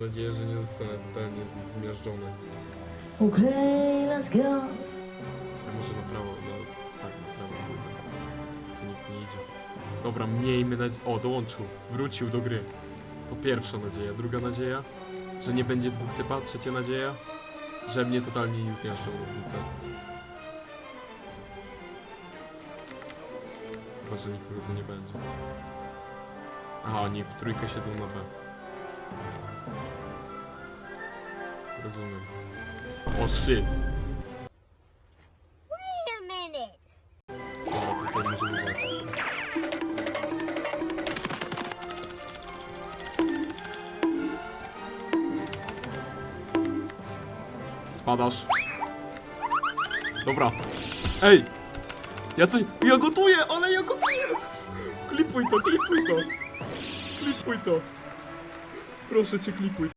Mam nadzieję, że nie zostanę totalnie z- zmiażdżony. Okay, let's go. A może na prawo, no tak, na prawo pójdę. Tu nikt nie idzie. Dobra, miejmy nadzieję. O, dołączył. Wrócił do gry. To pierwsza nadzieja. Druga nadzieja, że nie będzie dwóch typa. Trzecia nadzieja, że mnie totalnie nie zmiażdżą na tym celu. Chyba, że nikogo tu nie będzie. Aha, oni w trójkę siedzą na B. Rozumiem. O shit! Wait a minute. Dobra, tutaj walczyć. Spadasz. Dobra. Ej! Ja coś... Ja gotuję, ale ja gotuję! Klipuj to, klipuj to! Klipuj to! Proszę cię, klipuj.